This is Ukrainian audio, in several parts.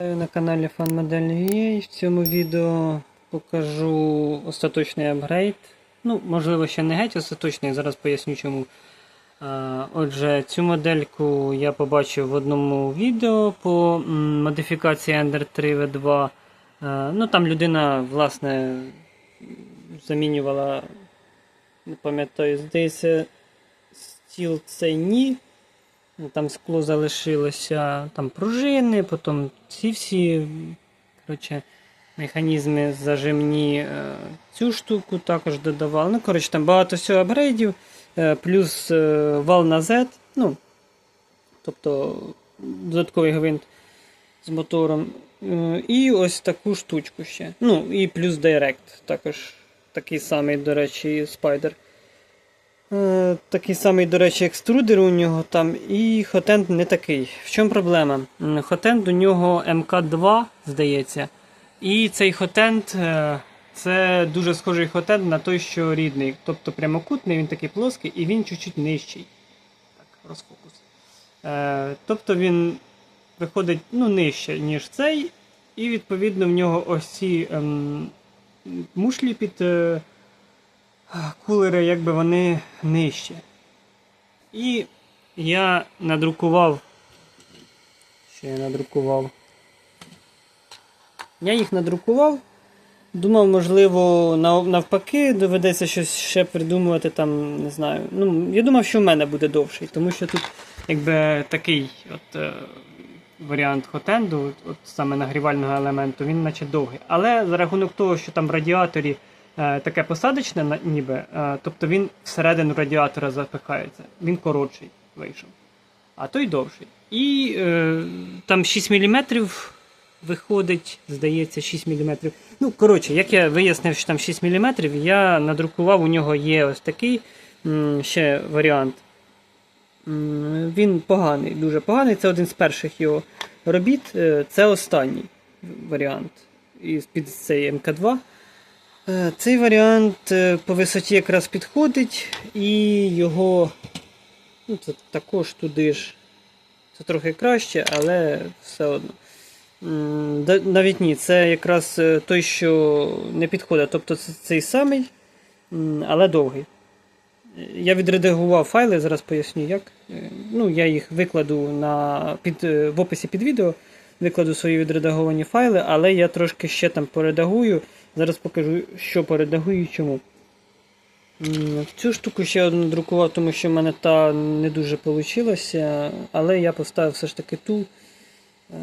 На каналі FanModel.ua в цьому відео покажу остаточний апгрейд. Ну, можливо, ще не геть остаточний, зараз поясню чому. Отже, цю модельку я побачив в одному відео по модифікації Ender 3 V2. Ну, там людина, власне, замінювала, не пам'ятаю, здається, стіл цей ні. Ну, Там скло залишилося, там пружини, потім ці всі коротше, механізми зажимні е, цю штуку також додавали. Ну, коротше, там багато всього апгрейдів, е, плюс е, вал на Z, ну, тобто додатковий гвинт з мотором. І ось таку штучку ще. Ну, і плюс Direct, також такий самий, до речі, Spider. Е, Такий самий, до речі, екструдер у нього там, і хотенд не такий. В чому проблема? Хотенд у нього МК2, здається. І цей хотенд е, це дуже схожий хотенд на той, що рідний. Тобто прямокутний, він такий плоский і він чуть-чуть нижчий. Так, розфокус. Е, Тобто він виходить ну, нижче, ніж цей, і відповідно в нього ось ці ем, мушлі під. Е, кулери, якби вони нижче. І я надрукував. Що я надрукував? Я їх надрукував. Думав, можливо, навпаки, доведеться щось ще придумувати там, не знаю. Ну, я думав, що в мене буде довший, тому що тут якби такий от, е, варіант хотенду, от саме нагрівального елементу, він наче довгий. Але за рахунок того, що там в радіаторі таке посадочне, ніби, е, тобто він всередину радіатора запихається, він коротший вийшов, а той довший. І е, там 6 мм виходить, здається, 6 мм. Ну, коротше, як я вияснив, що там 6 мм, я надрукував, у нього є ось такий ще варіант. Він поганий, дуже поганий. Це один з перших його робіт. Е, Це останній варіант із під цей МК2. Е, Цей варіант е, по висоті якраз підходить, і його ну, це також туди ж. Це трохи краще, але все одно. Навіть ні, це якраз е, той, що не підходить. Тобто це цей самий, але довгий. Я відредагував файли, зараз поясню як. Ну, я їх викладу на, під, в описі під відео, викладу свої відредаговані файли, але я трошки ще там поредагую. Зараз покажу, що поредагую і чому. Цю штуку ще одну друкував, тому що в мене та не дуже вийшло, але я поставив все ж таки ту. Е,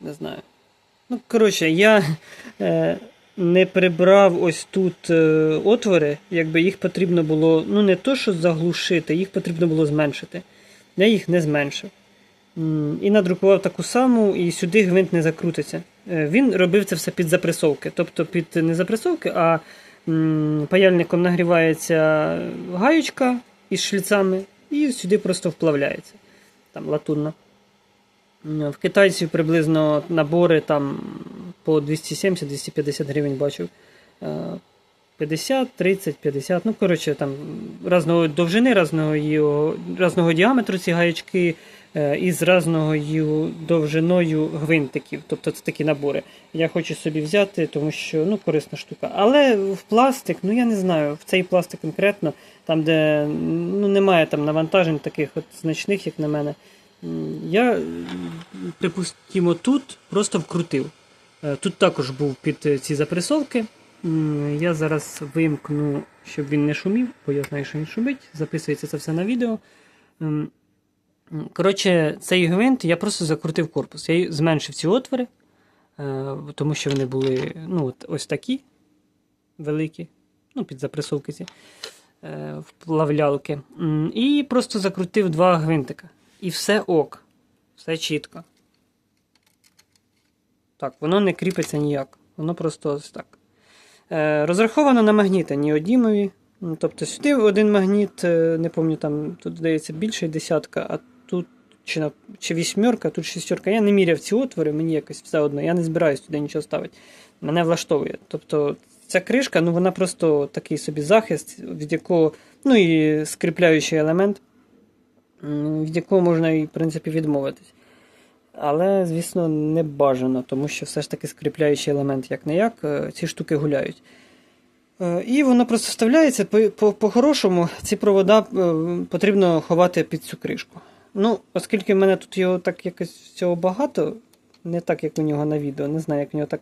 Не знаю. Ну, коротше, я е, не прибрав ось тут е, отвори, якби їх потрібно було, ну не то, що заглушити, їх потрібно було зменшити. Я їх не зменшив. І надрукував таку саму, і сюди гвинт не закрутиться. Е, Він робив це все під запресовки. Тобто під не запресовки, а паяльником нагрівається гаючка із шліцами, і сюди просто вплавляється. Там латунна. В китайців приблизно набори там по 270-250 гривень бачив. Е, 50, 30, 50, ну коротше, там різного довжини, різного, його, діаметру ці гаячки е, і з різною довжиною гвинтиків. Тобто це такі набори. Я хочу собі взяти, тому що ну, корисна штука. Але в пластик, ну я не знаю, в цей пластик конкретно, там, де ну, немає там навантажень таких от значних, як на мене. Я, припустимо, тут просто вкрутив. Е, Тут також був під ці запресовки. М, Я зараз вимкну, щоб він не шумів, бо я знаю, що він шумить. Записується це все на відео. Ем, Коротше, цей гвинт я просто закрутив корпус. Я зменшив ці отвори, е, тому що вони були ну, ось такі великі, ну, під запресовки ці е, вплавлялки. І просто закрутив два гвинтика. І все ок. Все чітко. Так, воно не кріпиться ніяк. Воно просто ось так. Е, розраховано на магніти неодімові. М, Тобто сюди один магніт, е, не пам'ятаю, там тут здається більше десятка, а тут чи, на, чи вісьмерка, тут шістерка. Я не міряв ці отвори, мені якось все одно. Я не збираюсь туди нічого ставити. Мене влаштовує. Тобто ця кришка, ну вона просто такий собі захист, від якого, ну і скріпляючий елемент, від якого можна в принципі, відмовитись. Але, звісно, не бажано, тому що все ж таки скріпляючий елемент як не як, ці штуки гуляють. Е, І воно просто вставляється. По- по- По-хорошому, ці провода е, потрібно ховати під цю кришку. Ну, оскільки в мене тут його так якось цього багато, не так, як у нього на відео. Не знаю, як у нього так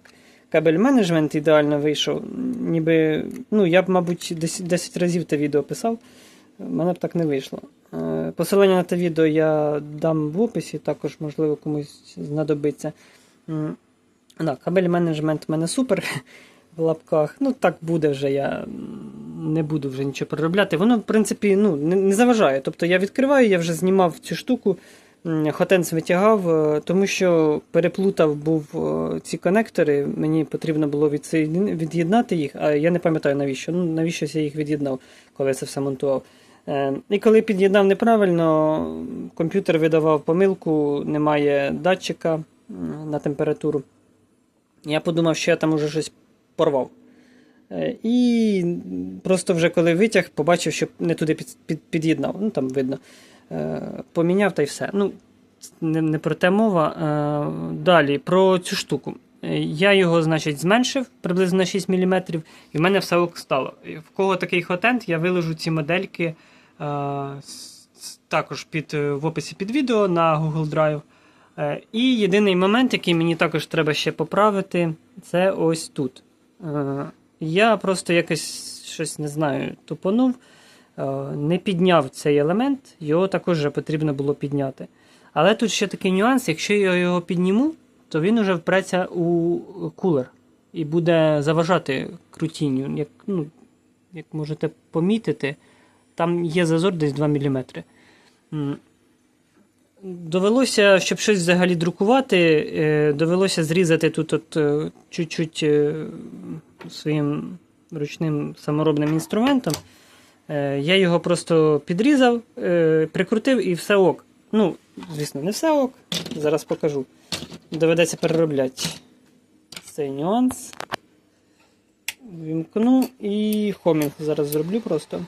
кабель менеджмент ідеально вийшов. Ніби, ну, я б, мабуть, 10, 10 разів те відео писав, в мене б так не вийшло. Е, Посилання на те відео я дам в описі, також, можливо, комусь знадобиться. Да, кабель менеджмент в мене супер в лапках. Ну, так буде вже, я не буду вже нічого переробляти. Воно, в принципі, ну, не, заважає. Тобто я відкриваю, я вже знімав цю штуку, м, хотенц витягав, е, тому що переплутав був е, ці конектори, мені потрібно було від'єднати їх, а я не пам'ятаю навіщо. Ну, навіщо я їх від'єднав, коли я це все монтував. Е, І коли під'єднав неправильно, комп'ютер видавав помилку, немає датчика на температуру. Я подумав, що я там уже щось порвав. Е, І просто вже коли витяг, побачив, що не туди під, під, під'єднав. Ну там видно. Е, Поміняв та й все. Ну, не, не про те мова. Далі про цю штуку. Я його, значить, зменшив приблизно на 6 мм, і в мене все стало. В кого такий хотент, я виложу ці модельки також під, е, в описі під відео на Google Drive. Е, І єдиний момент, який мені також треба ще поправити, це ось тут. Е, Я просто якось щось не знаю, тупонув, е, не підняв цей елемент, його також потрібно було підняти. Але тут ще такий нюанс: якщо я його підніму, то він уже впреться у кулер і буде заважати крутінню. Як, ну, як можете помітити, там є зазор десь 2 мм. Довелося, щоб щось взагалі друкувати, е, довелося зрізати тут от, е, чуть-чуть е, своїм ручним саморобним інструментом. Я його просто підрізав, прикрутив і все ок. Ну, звісно, не все ок. Зараз покажу. Доведеться переробляти цей нюанс. Вімкну і хомінг зараз зроблю просто.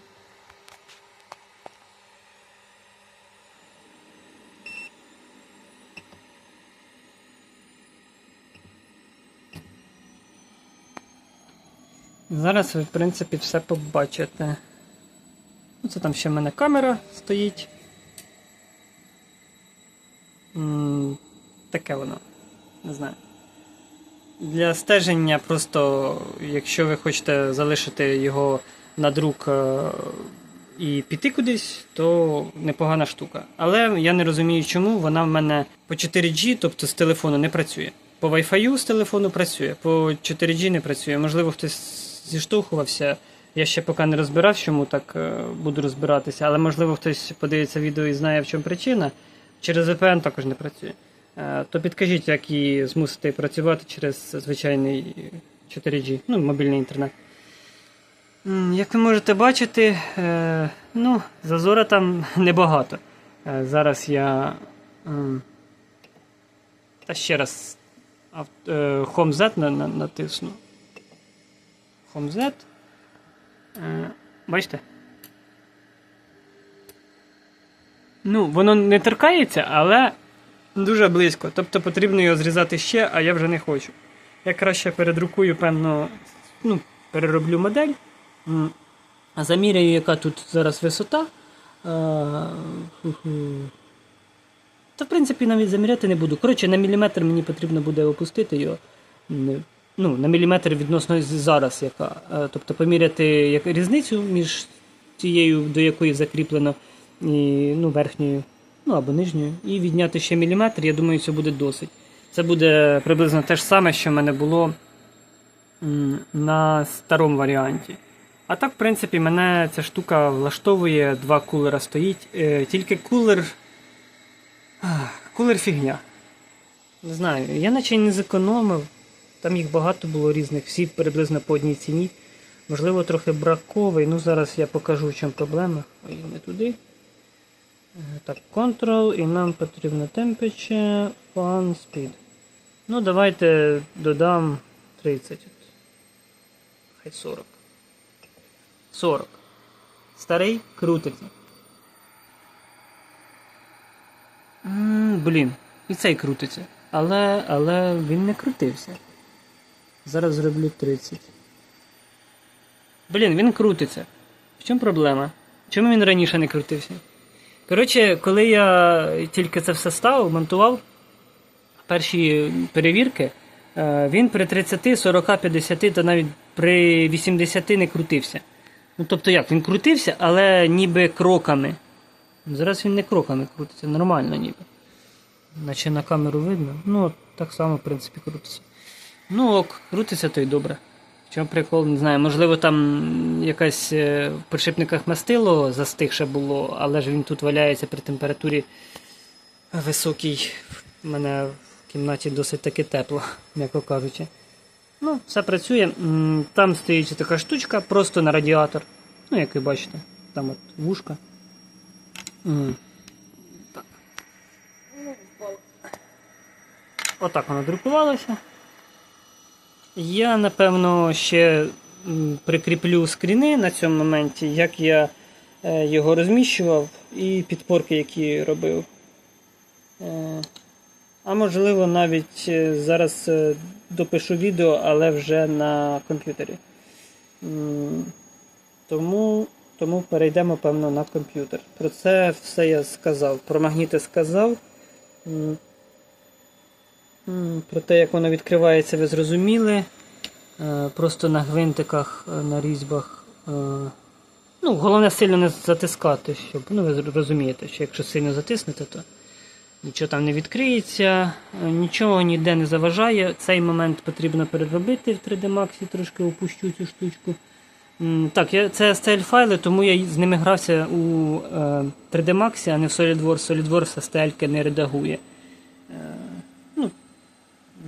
Зараз ви, в принципі, все побачите. Ну, Це там ще в мене камера стоїть. М, Таке воно. Не знаю. Для стеження просто, якщо ви хочете залишити його на друк е, і піти кудись, то непогана штука. Але я не розумію, чому вона в мене по 4G, тобто з телефону, не працює. По Wi-Fi з телефону працює, по 4G не працює. Можливо, хтось зіштовхувався. Я ще поки не розбирав, чому так е, буду розбиратися, але можливо хтось подивиться відео і знає, в чому причина. Через VPN також не працює. Е, То підкажіть, як її змусити працювати через звичайний 4G, ну, мобільний інтернет. Як ви можете бачити, е, ну, зазора там небагато. Е, Зараз я. Та ще раз е, Home Z на- на- натисну. Home Z. Е, Бачите? Ну, воно не торкається, але дуже близько. Тобто потрібно його зрізати ще, а я вже не хочу. Я краще передрукую, певно, ну, перероблю модель. Заміряю, яка тут зараз висота. Е. Та, в принципі, навіть заміряти не буду. Коротше, на міліметр мені потрібно буде опустити його. Ну, на міліметр відносно зараз яка. Е, Тобто поміряти як, різницю між тією, до якої закріплено, і, ну, верхньою, ну або нижньою, і відняти ще міліметр, я думаю, це буде досить. Це буде приблизно те ж саме, що в мене було на старому варіанті. А так, в принципі, мене ця штука влаштовує, два кулера стоїть. Е, Тільки кулер. Кулер фігня. Не знаю, я наче не зекономив. Там їх багато було різних, всі приблизно по одній ціні. Можливо, трохи браковий. Ну, зараз я покажу, в чому проблема. Ой, не туди. Е, Так, Control, і нам потрібно Temperature, Fan Speed. Ну, давайте додам 30. Хай 40. 40. Старий крутиться. Блін. І цей крутиться. Але, але він не крутився. Зараз зроблю 30. Блін, він крутиться. В чому проблема? Чому він раніше не крутився? Коротше, коли я тільки це все ставив, монтував перші перевірки, е, він при 30, 40, 50 та навіть при 80 не крутився. Ну тобто як, він крутився, але ніби кроками. Зараз він не кроками крутиться, нормально ніби. Наче на камеру видно. Ну, так само, в принципі, крутиться. Ну ок, крутиться то й добре. В чому прикол, не знаю, можливо, там якась е, в підшипниках мастило застигше було, але ж він тут валяється при температурі високій. У мене в кімнаті досить таки тепло, м'яко кажучи. Ну, все працює. Там стоїть така штучка, просто на радіатор. Ну, як ви бачите, там от вушка. Отак воно друкувалося. Я, напевно, ще прикріплю скріни на цьому моменті, як я е, його розміщував, і підпорки, які робив. Е, а можливо, навіть е, зараз допишу відео, але вже на комп'ютері. Тому, тому перейдемо, певно, на комп'ютер. Про це все я сказав. Про магніти сказав. Про те, як воно відкривається, ви зрозуміли. Е, Просто на гвинтиках, е, на різьбах. е, Ну, головне сильно не затискати, щоб. Ну, ви розумієте, що якщо сильно затиснете, то нічого там не відкриється, нічого ніде не заважає. Цей момент потрібно переробити в 3D Max, трошки опущу цю штучку. Так, це STL файли, тому я з ними грався у е, 3D Max, а не в SolidWorks. SolidWorks STL не редагує.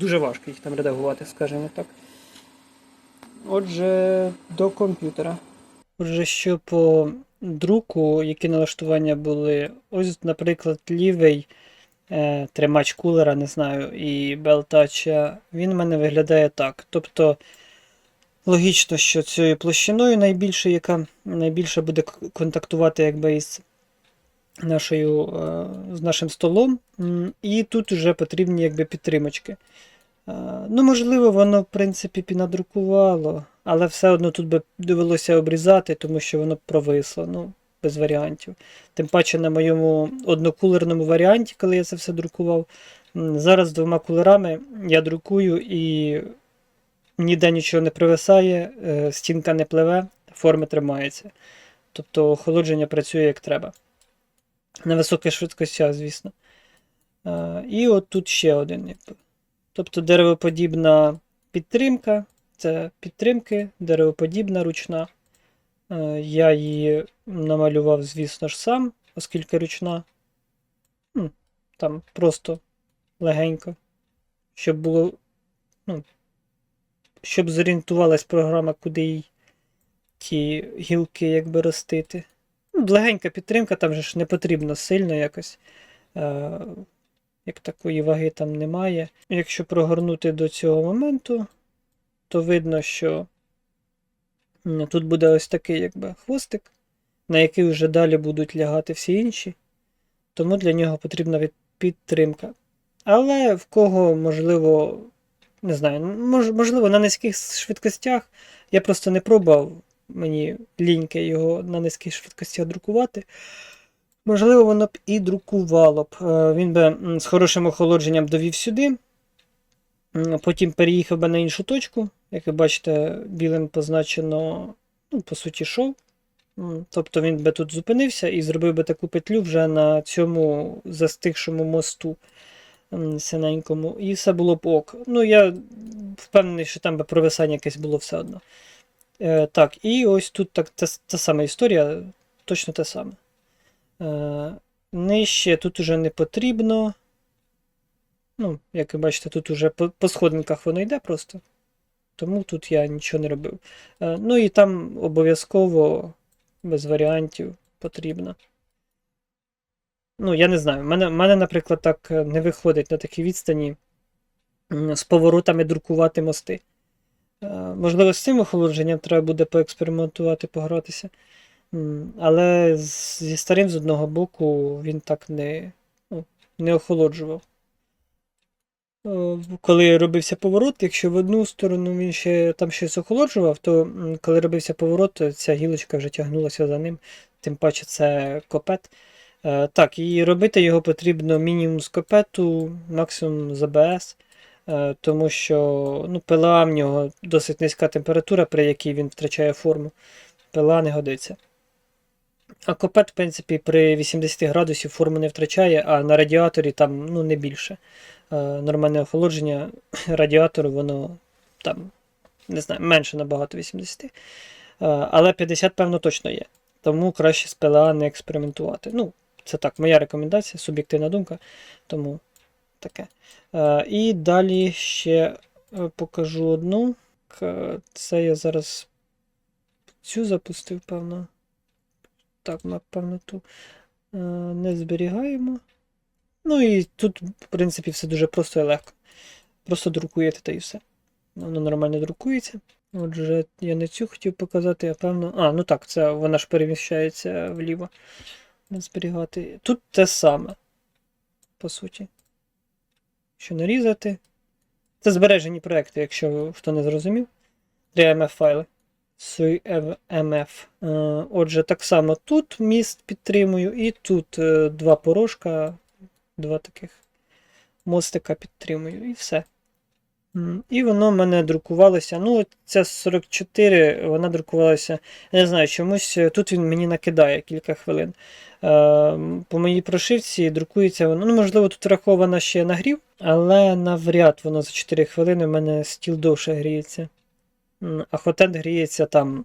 Дуже важко їх там редагувати, скажімо так. Отже, до комп'ютера. Отже, що по друку, які налаштування були. Ось, наприклад, лівий е, тримач кулера, не знаю, і белтача, він в мене виглядає так. Тобто, логічно, що цією площиною найбільшою, яка найбільше буде контактувати якби із нашою, е, з нашим столом. І тут вже потрібні якби підтримочки. Е, Ну, можливо, воно, в принципі, піднадрукувало, але все одно тут би довелося обрізати, тому що воно провисло, ну, без варіантів. Тим паче на моєму однокулерному варіанті, коли я це все друкував. Зараз двома кулерами я друкую і ніде нічого не провисає, е, стінка не пливе, форми тримаються. Тобто охолодження працює як треба. На високих швидкостях, звісно. Е, І от тут ще один. Якби. Тобто деревоподібна підтримка, це підтримки, деревоподібна ручна. Е, Я її намалював, звісно ж, сам, оскільки ручна. Ну, Там просто легенько. Щоб було. Ну, щоб зорієнтувалась програма, куди їй ті гілки якби ростити. Ну, легенька підтримка, там же ж не потрібно сильно якось. Е, як такої ваги там немає. Якщо прогорнути до цього моменту, то видно, що тут буде ось такий якби хвостик, на який вже далі будуть лягати всі інші. Тому для нього потрібна підтримка. Але в кого, можливо, не знаю, мож, можливо, на низьких швидкостях. Я просто не пробував, мені ліньки його на низьких швидкостях друкувати. Можливо, воно б і друкувало б. Е, Він би з хорошим охолодженням довів сюди. Потім переїхав би на іншу точку. Як ви бачите, білим позначено, ну, по суті, шов. Тобто він би тут зупинився і зробив би таку петлю вже на цьому застигшому мосту синенькому. І все було б ок. Ну, я впевнений, що там би провисання якесь було все одно. Е, так, і ось тут так, та, та сама історія, точно те саме. Е, Нижче тут уже не потрібно. Ну, як ви бачите, тут уже по, сходинках воно йде просто. Тому тут я нічого не робив. Е, Ну і там обов'язково без варіантів потрібно. Ну, я не знаю. В мене, мене, наприклад, так е, не виходить на такій відстані з поворотами друкувати мости. Можливо, з цим охолодженням треба буде поекспериментувати, погратися. Але зі старим з одного боку він так не, ну, не охолоджував. Е, Коли робився поворот, якщо в одну сторону він ще там щось охолоджував, то коли робився поворот, ця гілочка вже тягнулася за ним, тим паче це копет. Е, Так, і робити його потрібно мінімум з копету, максимум з АБС, е, тому що ну, пила в нього досить низька температура, при якій він втрачає форму. Пила не годиться. А копет, в принципі, при 80 градусів форму не втрачає, а на радіаторі там ну, не більше. Е, Нормальне охолодження радіатору, воно там, не знаю, менше набагато 80. Е, Але 50, певно, точно є. Тому краще з ПЛА не експериментувати. Ну, це так, моя рекомендація, суб'єктивна думка. Тому таке. Е, І далі ще покажу одну. Це я зараз цю запустив, певно. Так, напевно, ту е, не зберігаємо. Ну і тут, в принципі, все дуже просто і легко. Просто друкуєте та і все. Воно нормально друкується. Отже, я не цю хотів показати, а певно. А, ну так, це вона ж переміщається вліво. Не зберігати. Тут те саме, по суті. Що нарізати. Це збережені проекти, якщо хто не зрозумів. 3MF файли. 3MF. Е, Отже, так само тут міст підтримую, і тут е, два порошка, два таких мостика підтримую, і все. І воно в мене друкувалося. Ну, ця 44, вона друкувалася. Я не знаю, чомусь е, тут він мені накидає кілька хвилин. По моїй прошивці друкується воно. Ну, можливо, тут враховано ще нагрів, але навряд воно за 4 хвилини в мене стіл довше гріється. А хотенд гріється там.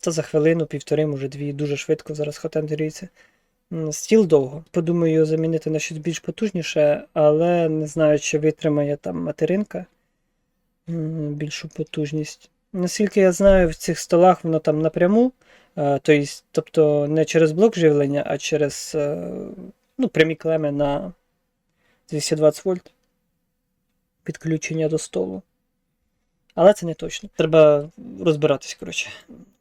Та за хвилину, півтори, може дві. Дуже швидко зараз хотенд гріється. Стіл довго. Подумаю його замінити на щось більш потужніше, але не знаю, чи витримає там материнка більшу потужність. Наскільки я знаю, в цих столах воно там напряму, е, тобто не через блок живлення, а через е, ну, прямі клеми на 220 вольт підключення до столу. Але це не точно. Треба розбиратись, коротше.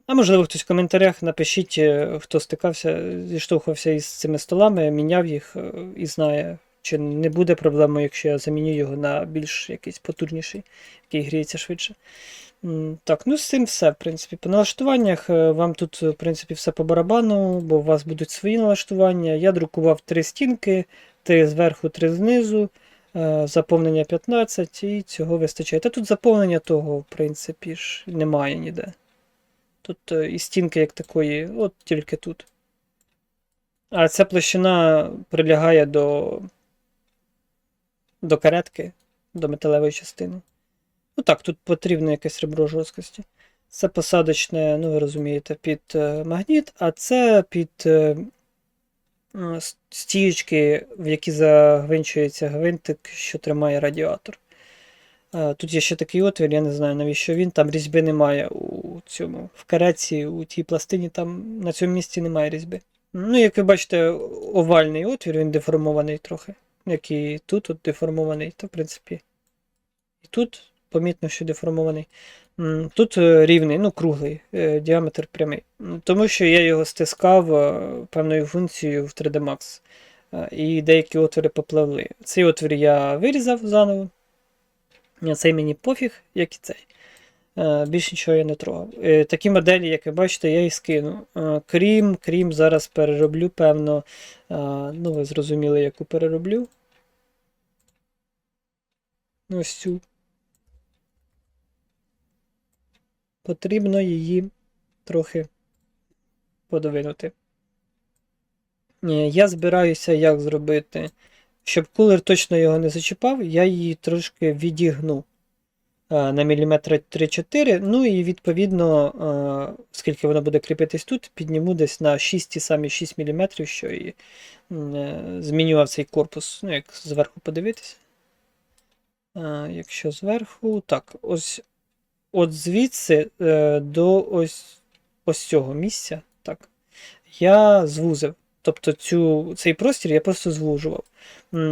А можливо, хтось в коментарях напишіть, е, хто стикався, зіштовхувався із цими столами, міняв їх е, і знає, чи не буде проблемою, якщо я заміню його на більш якийсь потужніший, який гріється швидше. Так, ну з цим все, в принципі. По налаштуваннях е, вам тут, в принципі, все по барабану, бо у вас будуть свої налаштування. Я друкував три стінки, три зверху, три знизу. Е, Заповнення 15 і цього вистачає. Та тут заповнення того, в принципі, ж немає ніде. Тут е, і стінки як такої, от тільки тут. А ця площина прилягає до, до каретки, до металевої частини. Ну так, тут потрібно якесь ребро жорсткості. Це посадочне, ну ви розумієте, під е, магніт, а це під стіючки, в які загвинчується гвинтик, що тримає радіатор. Тут є ще такий отвір, я не знаю навіщо він. Там різьби немає у цьому в кареці, у тій пластині, там на цьому місці немає різьби. Ну, як ви бачите, овальний отвір, він деформований трохи. Як і тут от деформований, то в принципі. І тут помітно, що деформований. Тут е, рівний, ну, круглий, е, діаметр прямий. Тому що я його стискав е, певною функцією в 3D Max. І деякі отвори попливли. Цей отвір я вирізав заново. Цей мені пофіг, як і цей. Е, Більш нічого я не трогав. Такі моделі, як ви бачите, я і скину. Крім, крім зараз перероблю, певно. Ну, ви зрозуміли, яку перероблю. Ось цю. Потрібно її трохи подовинути. Е, Я збираюся як зробити, щоб кулер точно його не зачіпав, я її трошки відігну на міліметри 3-4. Ну і відповідно, е, скільки вона буде кріпитись тут, підніму десь на 6 ті самі 6 мм, що і е, змінював цей корпус, ну, як зверху подивитися. Якщо зверху, так, ось от звідси е, до ось, ось цього місця, так, я звузив. Тобто цю, цей простір я просто звужував.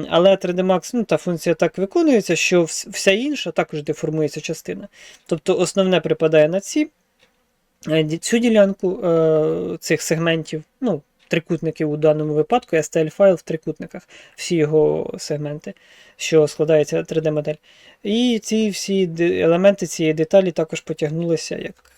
Але 3D Max, ну, та функція так виконується, що вся інша також деформується частина. Тобто основне припадає на ці, е, цю ділянку е, цих сегментів, ну, трикутники у даному випадку, STL файл в трикутниках, всі його сегменти, що складається 3D-модель. І ці всі елементи цієї деталі також потягнулися як.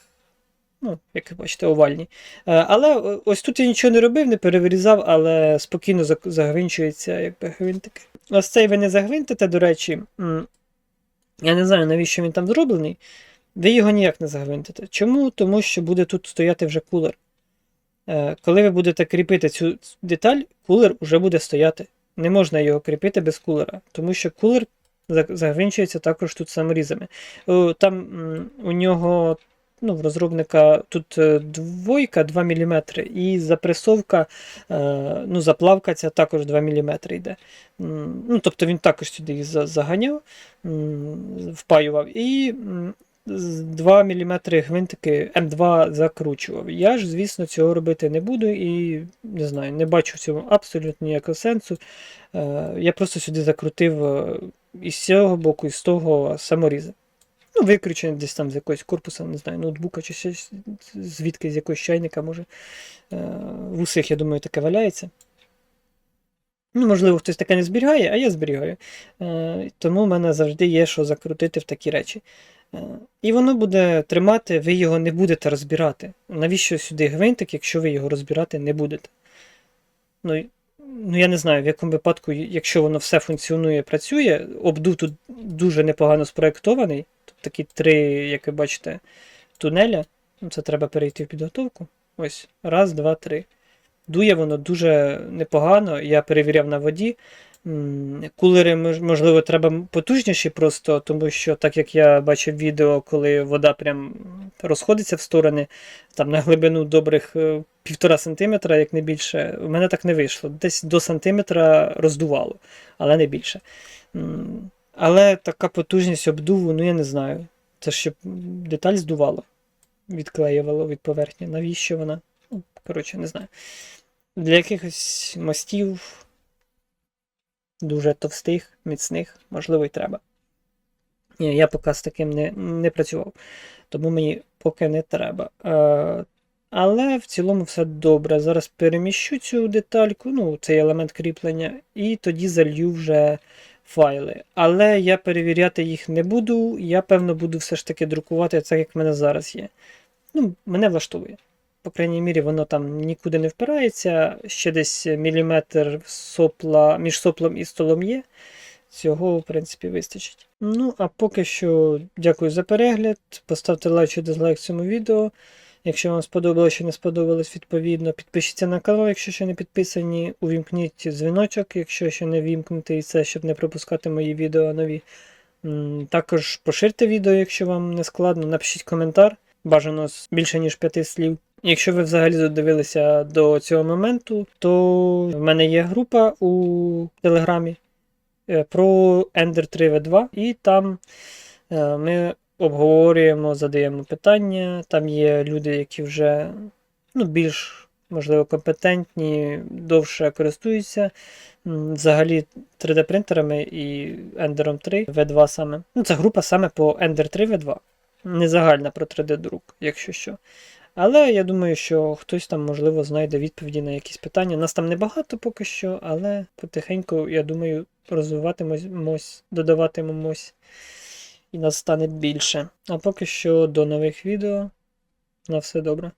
Ну, як бачите, овальні. Е, Але ось тут я нічого не робив, не перевирізав, але спокійно загвинчується якби гвинтики. Ось цей ви не загвинтите, до речі. Я не знаю, навіщо він там зроблений. Ви його ніяк не загвинтите. Чому? Тому що буде тут стояти вже кулер. Е, Коли ви будете кріпити цю деталь, кулер вже буде стояти. Не можна його кріпити без кулера, тому що кулер за- загвинчується також тут саморізами. Там у нього, ну, в розробника тут е, двойка 2 мм, і запресовка, е, ну, заплавка ця також 2 мм йде. Ну, тобто він також сюди заганяв, впаював, і 2 мм гвинтики М2 закручував. Я ж, звісно, цього робити не буду і не знаю, не бачу в цьому абсолютно ніякого сенсу. Е, Я просто сюди закрутив е, із цього боку, і з того саморізи. Ну, викручений десь там з якогось корпуса, не знаю, ноутбука чи щось, звідки з якогось чайника, може. Е, В усіх, я думаю, таке валяється. Ну, можливо, хтось таке не зберігає, а я зберігаю. Тому в мене завжди є що закрутити в такі речі. Е, І воно буде тримати, ви його не будете розбирати. Навіщо сюди гвинтик, якщо ви його розбирати не будете? Ну, ну я не знаю, в якому випадку, якщо воно все функціонує, працює, обдув тут дуже непогано спроєктований. Тут такі три, як ви бачите, тунеля. Ну, Це треба перейти в підготовку. Ось, раз, два, три. Дує воно дуже непогано. Я перевіряв на воді. Кулери, можливо, треба потужніші просто, тому що, так як я бачив відео, коли вода прям розходиться в сторони, там на глибину добрих е, півтора сантиметра, як не більше, у мене так не вийшло. Десь до сантиметра роздувало, але не більше. Але така потужність обдуву, ну я не знаю. Це щоб деталь здувало, відклеювало від поверхні. Навіщо вона? Ну, коротше, не знаю. Для якихось мостів дуже товстих, міцних, можливо, й треба. Ні, я поки з таким не, не працював, тому мені поки не треба. Е, але в цілому все добре. Зараз переміщу цю детальку, ну, цей елемент кріплення, і тоді залью вже файли. Але я перевіряти їх не буду. Я, певно, буду все ж таки друкувати так, як в мене зараз є. Ну, мене влаштовує. По крайній мірі, воно там нікуди не впирається. Ще десь міліметр сопла, між соплом і столом є. Цього, в принципі, вистачить. Ну, а поки що дякую за перегляд. Поставте лайк чи дизлайк цьому відео. Якщо вам сподобалося чи не сподобалось, відповідно, підпишіться на канал, якщо ще не підписані. Увімкніть дзвіночок, якщо ще не вімкнути, і це, щоб не пропускати мої відео нові. Також поширте відео, якщо вам не складно. Напишіть коментар, бажано більше ніж п'яти слів. Якщо ви взагалі додивилися до цього моменту, то в мене є група у Телеграмі е, про Ender 3 v 2 і там е, ми обговорюємо, задаємо питання. Там є люди, які вже ну, більш, можливо, компетентні, довше користуються взагалі 3D-принтерами і Ender 3 v 2 саме. Ну, це група саме по Ender 3 v 2 Не загальна про 3D-друк, якщо що. Але я думаю, що хтось там, можливо, знайде відповіді на якісь питання. Нас там небагато поки що, але потихеньку, я думаю, розвиватимось, додаватимемось, і нас стане більше. А поки що до нових відео. На все добре.